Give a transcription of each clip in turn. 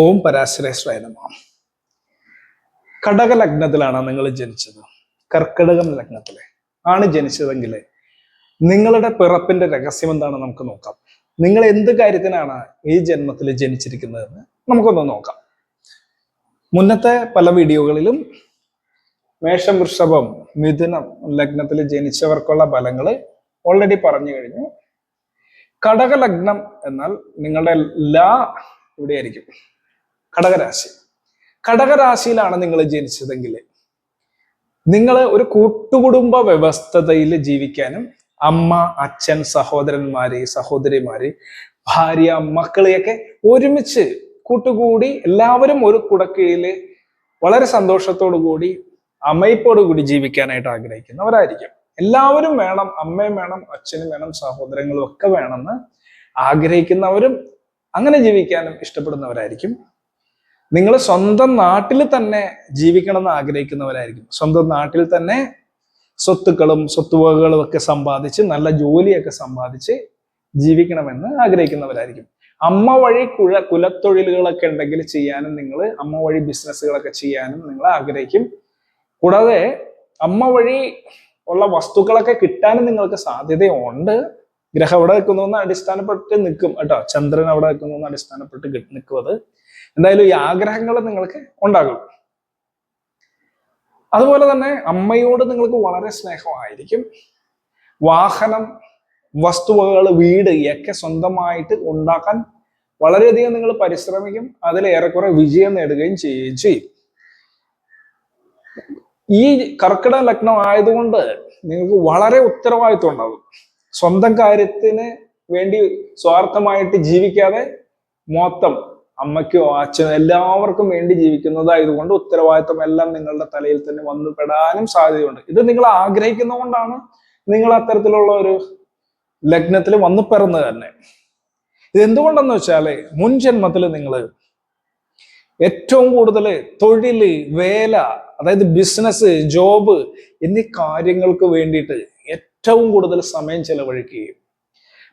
ഓം പരാശരേശ്വരായ നമ. കടക ലഗ്നത്തിലാണ് നിങ്ങൾ ജനിച്ചത്. കർക്കിടകം ലഗ്നത്തിലെ. ആണ് ജനിച്ചതെങ്കിൽ നിങ്ങളുടെ പിറപ്പിന്റെ രഹസ്യം എന്താണെന്ന് നമുക്ക് നോക്കാം. നിങ്ങൾ എന്ത് കാര്യത്തിനാണ് ഈ ജന്മത്തിൽ ജനിച്ചിരിക്കുന്നതെന്ന് നമുക്കൊന്ന് നോക്കാം. മുന്നത്തെ പല വീഡിയോകളിലും മേഷം വൃഷഭം മിഥുനം ലഗ്നത്തിൽ ജനിച്ചവർക്കുള്ള ഫലങ്ങൾ ഓൾറെഡി പറഞ്ഞു കഴിഞ്ഞു. കടക ലഗ്നം എന്നാൽ നിങ്ങളുടെ ലാ ഇവിടെയായിരിക്കും. കടകരാശി. കടകരാശിയിലാണ് നിങ്ങൾ ജനിച്ചതെങ്കിൽ നിങ്ങൾ ഒരു കൂട്ടുകുടുംബ വ്യവസ്ഥതയിൽ ജീവിക്കാനും അമ്മ അച്ഛൻ സഹോദരന്മാര് സഹോദരിമാര് ഭാര്യ മക്കളെയൊക്കെ ഒരുമിച്ച് കൂട്ടുകൂടി എല്ലാവരും ഒരു കുടക്കീഴിൽ വളരെ സന്തോഷത്തോടു കൂടി അമ്മയിപ്പോടു കൂടി ജീവിക്കാനായിട്ട് ആഗ്രഹിക്കുന്നവരായിരിക്കും. എല്ലാവരും വേണം അമ്മയും വേണം അച്ഛനും വേണം സഹോദരങ്ങളും ഒക്കെ വേണമെന്ന് ആഗ്രഹിക്കുന്നവരും അങ്ങനെ ജീവിക്കാനും ഇഷ്ടപ്പെടുന്നവരായിരിക്കും. നിങ്ങൾ സ്വന്തം നാട്ടിൽ തന്നെ ജീവിക്കണമെന്ന് ആഗ്രഹിക്കുന്നവരായിരിക്കും. സ്വന്തം നാട്ടിൽ തന്നെ സ്വത്തുക്കളും സ്വത്തുവകകളും ഒക്കെ സമ്പാദിച്ച് നല്ല ജോലിയൊക്കെ സമ്പാദിച്ച് ജീവിക്കണമെന്ന് ആഗ്രഹിക്കുന്നവരായിരിക്കും. അമ്മ വഴി കുഴ കുലത്തൊഴിലുകളൊക്കെ ഉണ്ടെങ്കിൽ ചെയ്യാനും നിങ്ങൾ അമ്മ വഴി ബിസിനസ്സുകളൊക്കെ ചെയ്യാനും നിങ്ങൾ ആഗ്രഹിക്കും. കൂടാതെ അമ്മ വഴി ഉള്ള വസ്തുക്കളൊക്കെ കിട്ടാനും നിങ്ങൾക്ക് സാധ്യതയുണ്ട്. ഗ്രഹം അവിടെ നിൽക്കുന്നു അടിസ്ഥാനപ്പെട്ട് നിൽക്കും കേട്ടോ. ചന്ദ്രൻ അവിടെ നിൽക്കുന്നു അടിസ്ഥാനപ്പെട്ട് നിൽക്കും അത് എന്തായാലും ഈ ആഗ്രഹങ്ങൾ നിങ്ങൾക്ക് ഉണ്ടാകും. അതുപോലെ തന്നെ അമ്മയോട് നിങ്ങൾക്ക് വളരെ സ്നേഹമായിരിക്കും. വാഹനം വസ്തുവകൾ വീട് ഒക്കെ സ്വന്തമായിട്ട് ഉണ്ടാക്കാൻ വളരെയധികം നിങ്ങൾ പരിശ്രമിക്കും. അതിൽ ഏറെക്കുറെ വിജയം നേടുകയും ചെയ്യുകയും ചെയ്യും. ഈ കർക്കിടക ലഗ്നം ആയതുകൊണ്ട് നിങ്ങൾക്ക് വളരെ ഉത്തരവാദിത്വം ഉണ്ടാകും. സ്വന്തം കാര്യത്തിന് വേണ്ടി സ്വാർത്ഥമായിട്ട് ജീവിക്കാതെ മൊത്തം അമ്മയ്ക്കോ അച്ഛനോ എല്ലാവർക്കും വേണ്ടി ജീവിക്കുന്നതായതുകൊണ്ട് ഉത്തരവാദിത്വം എല്ലാം നിങ്ങളുടെ തലയിൽ തന്നെ വന്നു പെടാനും സാധ്യതയുണ്ട്. ഇത് നിങ്ങൾ ആഗ്രഹിക്കുന്നതുകൊണ്ടാണ് നിങ്ങൾ അത്തരത്തിലുള്ള ഒരു ലഗ്നത്തിൽ വന്നു പിറന്നത് തന്നെ. ഇത് എന്തുകൊണ്ടെന്ന് വെച്ചാൽ മുൻ ജന്മത്തിൽ നിങ്ങൾ ഏറ്റവും കൂടുതൽ തൊഴിൽ വേല അതായത് ബിസിനസ് ജോബ് എന്നീ കാര്യങ്ങൾക്ക് വേണ്ടിയിട്ട് ഏറ്റവും കൂടുതൽ സമയം ചെലവഴിക്കുകയും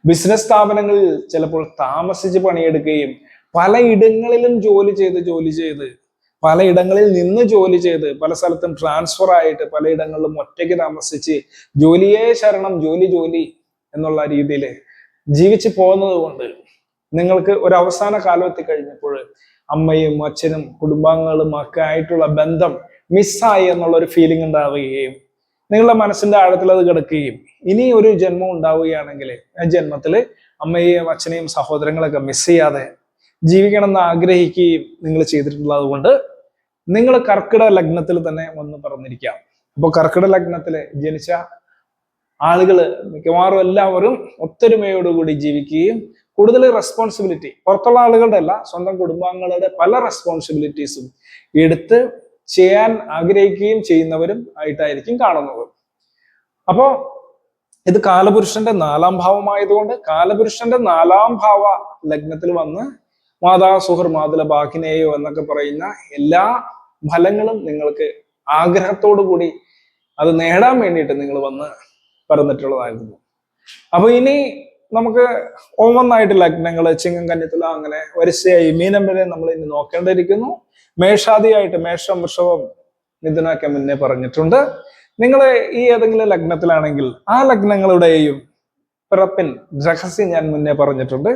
ബിസിനസ് സ്ഥാപനങ്ങളിൽ ചിലപ്പോൾ താമസിച്ച് പണിയെടുക്കുകയും പലയിടങ്ങളിലും ജോലി ചെയ്ത് ജോലി ചെയ്ത് പലയിടങ്ങളിൽ നിന്ന് ജോലി ചെയ്ത് പല സ്ഥലത്തും ട്രാൻസ്ഫർ ആയിട്ട് പലയിടങ്ങളിലും ഒറ്റയ്ക്ക് താമസിച്ച് ജോലിയെ ശരണം ജോലി ജോലി എന്നുള്ള രീതിയിൽ ജീവിച്ചു പോകുന്നത് കൊണ്ട് നിങ്ങൾക്ക് ഒരു അവസാന കാലം എത്തിക്കഴിഞ്ഞപ്പോൾ അമ്മയും അച്ഛനും കുടുംബാംഗങ്ങളും ഒക്കെ ആയിട്ടുള്ള ബന്ധം മിസ്സായി എന്നുള്ള ഒരു ഫീലിംഗ് ഉണ്ടാവുകയും നിങ്ങളുടെ മനസ്സിന്റെ ആഴത്തിൽ അത് കിടക്കുകയും ഇനി ഒരു ജന്മം ഉണ്ടാവുകയാണെങ്കിൽ ആ ജന്മത്തിൽ അമ്മയെയും അച്ഛനെയും സഹോദരങ്ങളൊക്കെ മിസ് ചെയ്യാതെ ജീവിക്കണം എന്ന് ആഗ്രഹിക്കുകയും നിങ്ങൾ ചെയ്തിട്ടുള്ളത് കൊണ്ട് നിങ്ങൾ കർക്കിട ലഗ്നത്തിൽ തന്നെ വന്ന് പറഞ്ഞിരിക്കാം. അപ്പോൾ കർക്കിട ലഗ്നത്തിൽ ജനിച്ച ആളുകൾ മിക്കവാറും എല്ലാവരും ഒത്തൊരുമയോടുകൂടി ജീവിക്കുകയും കൂടുതൽ റെസ്പോൺസിബിലിറ്റി പുറത്തുള്ള ആളുകളുടെ അല്ല സ്വന്തം കുടുംബാംഗങ്ങളുടെ പല റെസ്പോൺസിബിലിറ്റീസും എടുത്ത് ചെയ്യാൻ ആഗ്രഹിക്കുകയും ചെയ്യുന്നവരും ആയിട്ടായിരിക്കും കാണുന്നത്. അപ്പോ ഇത് കാലപുരുഷന്റെ നാലാം ഭാവമായതുകൊണ്ട് കാലപുരുഷന്റെ നാലാം ഭാവ ലഗ്നത്തിൽ വന്ന് മാതാ സുഹർ മാതുല ബാക്കിനെയോ എന്നൊക്കെ പറയുന്ന എല്ലാ ഫലങ്ങളും നിങ്ങൾക്ക് ആഗ്രഹത്തോടു കൂടി അത് നേടാൻ വേണ്ടിയിട്ട് നിങ്ങൾ വന്ന് പറഞ്ഞിട്ടുള്ളതായിരുന്നു. അപ്പൊ ഇനി നമുക്ക് ഓമന്നായിട്ട് ലഗ്നങ്ങൾ ചിങ്ങം കന്യത്തുല അങ്ങനെ വരിസയായി മീനം വരെ നമ്മൾ ഇനി നോക്കേണ്ടിയിരിക്കുന്നു മേഷാദിയായിട്ട് മേഷം വൃഷവും മിഥുനൊക്കെ മുന്നേ പറഞ്ഞിട്ടുണ്ട്. നിങ്ങൾ ഈ ഏതെങ്കിലും ലഗ്നത്തിലാണെങ്കിൽ ആ ലഗ്നങ്ങളുടെയും പിറപ്പിൻ രഹസ്യം ഞാൻ മുന്നേ പറഞ്ഞിട്ടുണ്ട്.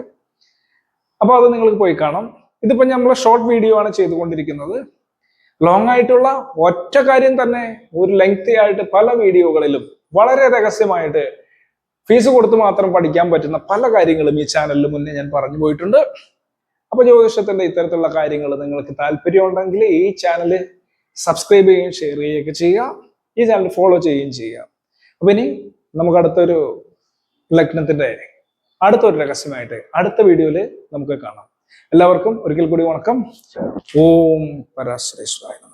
അപ്പോൾ അത് നിങ്ങൾക്ക് പോയി കാണാം. ഇതിപ്പോൾ നമ്മൾ ഷോർട്ട് വീഡിയോ ആണ് ചെയ്തുകൊണ്ടിരിക്കുന്നത്. ലോങ് ആയിട്ടുള്ള ഒറ്റ കാര്യം തന്നെ ഒരു ലെങ്തി ആയിട്ട് പല വീഡിയോകളിലും വളരെ രഹസ്യമായിട്ട് ഫീസ് കൊടുത്ത് മാത്രം പഠിക്കാൻ പറ്റുന്ന പല കാര്യങ്ങളും ഈ ചാനലിൽ മുന്നേ ഞാൻ പറഞ്ഞു പോയിട്ടുണ്ട്. അപ്പൊ ജ്യോതിഷത്തിന്റെ ഇത്തരത്തിലുള്ള കാര്യങ്ങൾ നിങ്ങൾക്ക് താല്പര്യമുണ്ടെങ്കിൽ ഈ ചാനൽ സബ്സ്ക്രൈബ് ചെയ്യുകയും ഷെയർ ചെയ്യുകയൊക്കെ ചെയ്യുക. ഈ ചാനൽ ഫോളോ ചെയ്യുകയും ചെയ്യുക. അപ്പൊ ഇനി നമുക്ക് അടുത്തൊരു ലഗ്നത്തിന്റെ അടുത്തൊരു രഹസ്യമായിട്ട് അടുത്ത വീഡിയോയിൽ നമുക്ക് കാണാം. എല്ലാവർക്കും ഒരിക്കൽ കൂടി വണക്കം. ഓം പരാശ്രേശ്വരായ നമഃ.